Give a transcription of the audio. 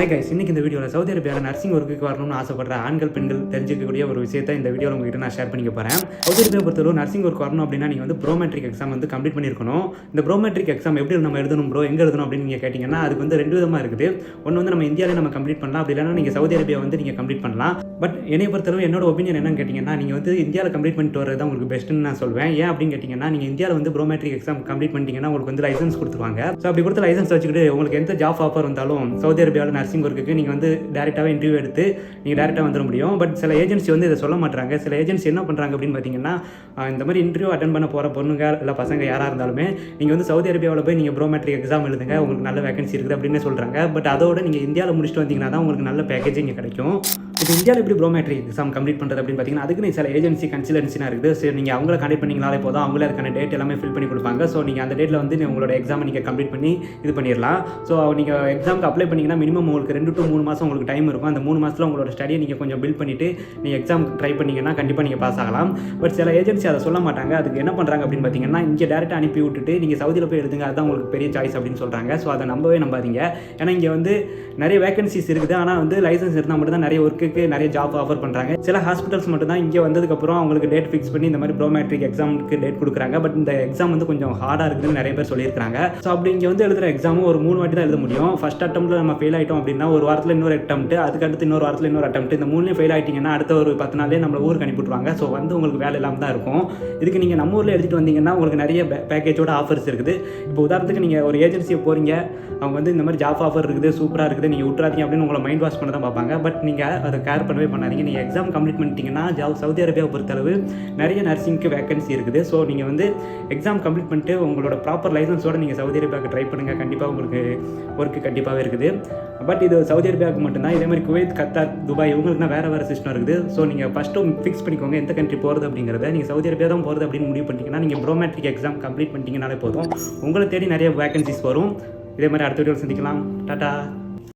Hi guys இன்றைக்கி இந்த வீடியோவில் சவுதி அரேபியாவில் நர்சிங் ஒர்க்குக்கு வரணும்னு ஆசைப்படுற ஆண்கள் பெண்கள் தெரிஞ்சிக்கக்கூடிய ஒரு விஷயத்தை இந்த வீடியோவில் உங்ககிட்ட நான் ஷேர் பண்ணிக்க போகிறேன் சவுதி அரேபியா பொறுத்தவரை நர்சிங் ஒர்க் வரணும் அப்படின்னா நீங்கள் வந்து ப்ரோமெட்ரிக் எக்ஸாம் வந்து கம்ப்ளீட் பண்ணியிருக்கணும். இந்த ப்ரோமெட்ரிக் எக்ஸாம் எப்படி நம்ம எழுதணும் ப்ரோ எங்கே எழுதணும் அப்படின்னு நீங்கள் கேட்டிங்கன்னா அதுக்கு வந்து ரெண்டு விதமாக இருக்குது. ஒன்று வந்து நம்ம இந்தியாவிலே நம்ம கம்ப்ளீட் பண்ணலாம். அப்படி இல்லைன்னா நீங்கள் சவுதி அரேபியா வந்து நீங்கள் கம்ப்ளீட் பண்ணலாம். பட் என்னை பொறுத்தவரை என்னோட ஒப்பீனியன் என்னன்னு கேட்டிங்கன்னா நீங்கள் வந்து இந்தியாவில் கம்ப்ளீட் பண்ணிட்டு வரது தான் உங்களுக்கு பெஸ்ட்டுன்னு நான் சொல்வேன். ஏன் அப்படின்னு கேட்டிங்கன்னா நீங்கள் இந்தியாவில் வந்து ப்ரோமெட்ரிக் எக்ஸாம் கம்ப்ளீட் பண்ணிட்டீங்கன்னா உங்களுக்கு வந்து லைசன்ஸ் கொடுத்துருவாங்க. ஸோ அப்படி கொடுத்த லைசன்ஸ் வச்சுக்கிட்டு உங்களுக்கு எந்த ஜாப் ஆஃபர் வந்தாலும் சவுதி அரேபியாவில் நர்சிங் ஒர்க்குக்கு நீங்கள் வந்து டேரெக்டாகவே இன்டர்வியூ எடுத்து நீங்கள் டேரெக்டாக வந்துட முடியும். பட் சில ஏஜென்சி வந்து இதை சொல்ல மாட்டாங்க சில ஏஜென்சி என்ன பண்ணுறாங்க அப்படின்னு பார்த்தீங்கன்னா இந்த மாதிரி இன்டர்வியூ அட்டன் பண்ண போகிற பொண்ணுங்க இல்லை பசங்க யாராக இருந்தாலுமே நீங்கள் வந்து சவுதி அரேபியாவில் போய் நீங்கள் ப்ரோமேட்ரிக் எக்ஸாம் எழுதுங்க. உங்களுக்கு நல்ல வேகன்சி இருக்குது அப்படின்னு சொல்கிறாங்க பட் அதோட நீங்கள் இந்தியாவில் முடிச்சுட்டு வந்தீங்கன்னா தான் உங்களுக்கு நல்ல பேக்கேஜ் இங்கே கிடைக்கும். இப்போ இந்தியாவில் எப்படி ப்ரோமேட்ரி எக்ஸாம் கம்ப்ளீட் பண்ணுறது அப்படின்னு பார்த்தீங்கன்னா அதுக்கு சில ஏஜென்சி கன்சிலன்சினா இருக்குது. சரி நீங்கள் அவங்கள கண்டக்ட் பண்ணிங்கனாலே போதும். அவங்களே அதுக்கான டேட் எல்லாமே ஃபில் பண்ணி கொடுப்பாங்க. ஸோ நீங்கள் அந்த டேட்டில் வந்து உங்களோட எக்ஸாமை நீங்கள் கம்ப்ளீட் பண்ணி இது பண்ணிடலாம். ஸோ நீங்கள் எக்ஸாமுக்கு அப்ளை பண்ணிங்கன்னா மினிமம் உங்களுக்கு ரெண்டு டு மூணு மாதம் உங்களுக்கு டைம் இருக்கும். அந்த மூணு மாதத்தில் உங்களோட ஸ்டடியை நீங்கள் கொஞ்சம் பில்ட் பண்ணிவிட்டு நீங்கள் எக்ஸாம் ட்ரை பண்ணிங்கன்னா கண்டிப்பாக நீங்கள் பாஸ் ஆகலாம். பட் சில ஏஜென்சி அதை சொல்ல மாட்டாங்க. அதுக்கு என்ன பண்ணுறாங்க அப்படின்னு பார்த்தீங்கன்னா இங்கே டேரெக்டாக அனுப்பி விட்டுட்டு நீங்கள் சவுதியில் போய் எழுதுங்க. அதுதான் உங்களுக்கு பெரிய சாய்ஸ் அப்படின்னு சொல்கிறாங்க ஸோ அதை நம்பவே நம்பாதீங்க. ஏன்னா இங்கே வந்து நிறைய வேகன்சிஸ் இருக்குது. ஆனால் வந்து லைசன்ஸ் இருந்தால் மட்டும் தான் நிறைய பேருக்கு நிறைய ஜாப் ஆஃபர் பண்ணுறாங்க சில ஹாஸ்பிட்டல்ஸ் மட்டும் தான் இங்கே வந்ததுக்கப்புறம் அவங்களுக்கு டேட் ஃபிக்ஸ் பண்ணி இந்த மாதிரி ப்ரோமேட்ரிக் எக்ஸாமுக்கு டேட் கொடுக்குறாங்க. பட் இந்த எக்ஸாம் வந்து கொஞ்சம் ஹார்டாக இருக்குதுன்னு நிறைய பேர் சொல்லியிருக்காங்க ஸோ அப்படி இங்கே வந்து எழுதுகிற எக்ஸாமும் ஒரு மூணு வாட்டி தான் எழுத முடியும். ஃபஸ்ட் அட்டம்ப்ட்டில் நம்ம ஃபெயில் ஆகிட்டோம் அப்படின்னா ஒரு வாரத்தில் இன்னொரு அட்டம்ப்ட் அதுக்கு அடுத்து இன்னொரு வாரத்தில் இன்னொரு அட்டம்ப்ட் இந்த மூணுலேயும் ஃபெயில் ஆகிட்டிங்கன்னா அடுத்த ஒரு பத்து நாளே நம்மளை ஊருக்கு அனுப்பிவிடுவாங்க ஸோ வந்து உங்களுக்கு வேலை இல்லாமல் தான் இருக்கும். இதுக்கு நீங்கள் நம்ம ஊரில் எடுத்துகிட்டு வந்தீங்கன்னா உங்களுக்கு நிறைய பேக்கேஜோட ஆஃபர்ஸ் இருக்குது. இப்போ உதாரணத்துக்கு நீங்கள் ஒரு ஏஜென்சியை போகிறீங்க அவங்க வந்து இந்த மாதிரி ஜாப் ஆஃபர் இருக்குது சூப்பராக இருக்குது. நீங்கள் விட்றாதீங்க அப்படின்னு உங்களை மைண்ட் வாஷ் பண்ண தான் பார்ப்பாங்க. பட் நீங்கள் அதை கேர் பண்ணவே பண்ணாதீங்க. நீங்கள் எக்ஸாம் கம்ப்ளீட் பண்ணிட்டீங்கன்னா ஜா சவுதி அரேபியாவை பொறுத்தளவு நிறைய நர்சிங்க்கு வேகன்சி இருக்குது. ஸோ நீங்கள் வந்து எக்ஸாம் கம்ப்ளீட் பண்ணிட்டு உங்களோட ப்ராப்பர் லைசன்ஸோட நீங்கள் சவுதி அரேபியாவுக்கு ட்ரை பண்ணுங்கள் கண்டிப்பாக உங்களுக்கு ஒர்க்கு கண்டிப்பாகவே இருக்குது. பட் இது சவுதி அரேபியாவுக்கு மட்டும்தான். இதே மாதிரி குவைத் கத்தார் துபாய் இவங்களுக்குனா வேறு வேறு சிஸ்டம் இருக்குது. ஸோ நீங்கள் ஃபஸ்ட்டு ஃபிக்ஸ் பண்ணிக்கோங்க. எந்த கண்ட்ரி போகிறது அப்படிங்கிறத. நீங்கள் சவுதி அரேபியா தான் போகிறது அப்படின்னு முடிவு பண்ணிட்டீங்கன்னா நீங்கள் ப்ரோமேட்ரிக் எக்ஸாம் கம்ப்ளீட் பண்ணிட்டீங்கனாலே போதும். உங்களை தேடி நிறைய வேகன்சிஸ் வரும். இதே மாதிரி அடுத்த வீடியோவில் சந்திக்கலாம். டாட்டா